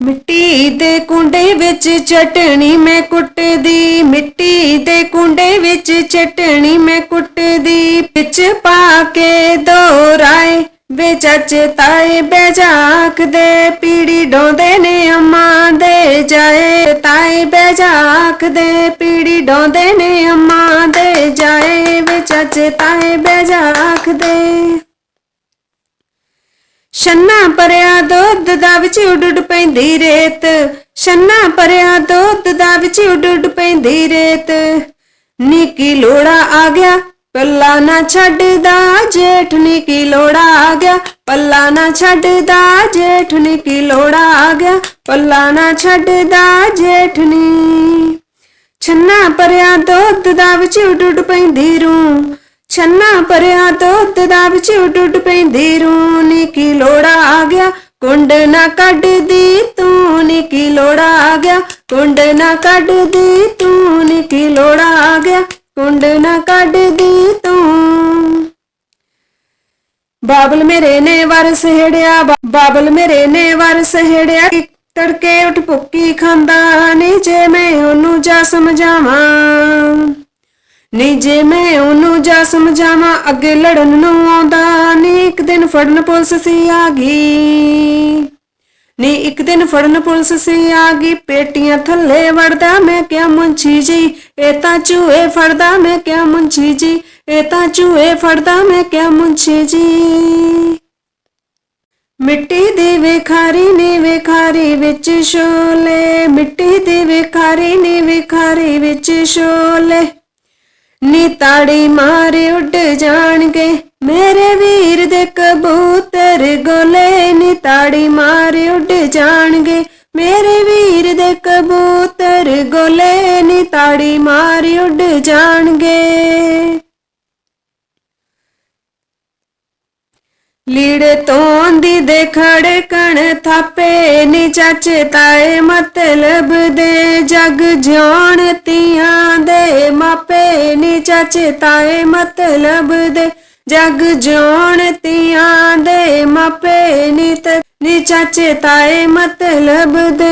ਮਿੱਟੀ ਦੇ ਕੁੰਡੇ ਵਿੱਚ ਚਟਣੀ ਮੈਂ ਕੁੱਟਦੀ, ਮਿੱਟੀ ਦੇ ਕੁੰਡੇ ਵਿੱਚ ਚਟਣੀ ਮੈਂ ਕੁੱਟਦੀ। ਵਿੱਚ ਪਾ ਕੇ ਦੋਰਾਏ ਵੇ ਚਾਚੇ ਤਾਏ ਬੈਜਾਕ ਦੇ ਪੀੜੀ ਡੋਂਦੇ ਨੇ ਅੰਮਾਂ ਦੇ ਜਾਏ। ਤਾਏ ਬੈਜਾਕ ਦੇ ਪੀੜੀ ਡੋਂਦੇ ਨੇ ਅੰਮਾਂ ਦੇ ਜਾਏ। ਵੇ ਚਾਚੇ ਤਾਏ ਬੈਜਾਕ ਦੇ ਛੰਨਾ ਪਰਿਆ ਦੁੱਧ ਦਾ ਵਿੱਚ ਉੱਡ ਉੱਡ ਪੈਂਦੀ ਰੇਤ। ਛੰਨਾ ਭਰਿਆ ਦੁੱਧ ਦਾ ਵਿੱਚ ਉੱਡ ਉੱਡ ਪੈਂਦੀ ਰੇਤ। ਨੀਕੀ ਲੋੜਾ ਆ ਗਿਆ, ਪੱਲਾ ਨਾ ਛੱਡਦਾ, ਜੇਠ ਨੀਕੀ ਲੋੜਾ ਆ ਗਿਆ, ਪੱਲਾ ਨਾ ਛੱਡਦਾ, ਜੇਠ ਨੀਕੀ ਲੋੜਾ ਆ ਗਿਆ, ਪੱਲਾ ਨਾ ਛੱਡਦਾ, ਜੇਠ ਨੀ। ਛੰਨਾ ਭਰਿਆ ਦੁੱਧ ਦਾ ਵਿੱਚ ਉੱਡ ਉੱਡ ਪੈਂਦੀ ਰੂ। ਛੰਨਾ ਭਰਿਆ ਦੁੱਧ ਦਾ ਵਿੱਚ ਉੱਡ ਉੱਡ ਪੈਂਦੀ ਰੂ। ਨੀ ਕੀ ਲੋੜਾ ਆ ਗਿਆ ਕੁੰਡ ਨਾ ਕੱਢਦੀ, ਤੂੰ ਨੀ ਕੀ ਲੋੜਾ ਆ ਗਿਆ। ਕੁੰਡ ਨਾ ਕੱਢਦੀ, ਤੂੰ ਨੀ ਕੀ ਲੋੜਾ ਗਿਆ। ਕੁੰਡ ਨਾ ਕੱਢਦੀ, ਤੂੰ। ਬਾਬਲ ਮੇਰੇ ਨੇ ਵਰ ਸਹੜਿਆ ਬਾਬਲ ਮੇਰੇ ਨੇ ਵਰ ਸਹੜਿਆ ਤੜਕੇ ਉੱਠ ਭੁੱਕੀ ਖਾਂਦਾ ਨੀ, ਜੇ ਮੈਂ ਉਹਨੂੰ ਜਾ ਸਮਝਾਵਾਂ। ਨੀ ਜੇ ਮੈਂ ਉਹਨੂੰ ਜਾ ਸਮਝਾਵਾਂ, ਅੱਗੇ ਲੜਨ ਨੂੰ ਆਉਂਦਾ, ਨੀ ਇੱਕ ਦਿਨ ਫੜਨ ਪੁਲਿਸ ਸੀ ਆ ਗਈ। ਨੀ ਇੱਕ ਦਿਨ ਫੜਨ ਪੁਲਿਸ ਸੀ ਆ ਗਈ, ਪੇਟੀਆਂ ਥੱਲੇ ਵੜਦਾ ਮੈਂ ਕਿਹਾ ਮੁੰਚੀ ਜੀ, ਇਹ ਤਾਂ ਚੂਹੇ ਫੜਦਾ ਮੈਂ ਕਿਹਾ ਮੁੰਚੀ ਜੀ, ਇਹ ਤਾਂ ਚੂਹੇ ਫੜਦਾ ਮੈਂ ਕਿਹਾ ਮੁੰਚੀ ਜੀ। ਮਿੱਟੀ ਦੀ ਵਿਖਾਰੀ ਨੇ ਵਿਖਾਰੀ ਵਿੱਚ ਸ਼ੋਲੇ ਮਿੱਟੀ ਦੀ ਵਿਖਾਰੀ ਨੇ ਵਿਖਾਰੀ ਵਿੱਚ ਸ਼ੋਲੇ ਨੀ ਤਾੜੀ ਮਾਰੇ ਉੱਡ ਜਾਣਗੇ। ਮੇਰੇ ਵੀਰ ਦੇ ਕਬੂਤਰ ਗੋਲੇ ਨੀ ਤਾੜੀ ਮਾਰੇ ਉੱਡ ਜਾਣਗੇ। ਮੇਰੇ ਵੀਰ ਦੇ ਕਬੂਤਰ ਗੋਲੇ ਨੀ ਤਾੜੀ ਮਾਰੇ ਉੱਡ ਜਾਣਗੇ। ਲੀੜੇ ਤੋਂ ਦੀ ਦੇ ਖੜਕਣ ਥਾਪੇ ਨੀ ਚਾਚੇ ਤਾਏ ਮਤਲਬ ਦੇ। ਜਗ ਜਾਣ ਤੀਆਂ ਚਾਚੇ ਤਾਏ ਮਤਲਬ ਦੇ, ਜਗ ਜਾਣ ਤੀਆਂ ਦੇ ਮਾਪੇ ਨੀ ਤੇ ਨੀ ਚਾਚੇ ਤਾਏ ਮਤਲਬ ਦੇ।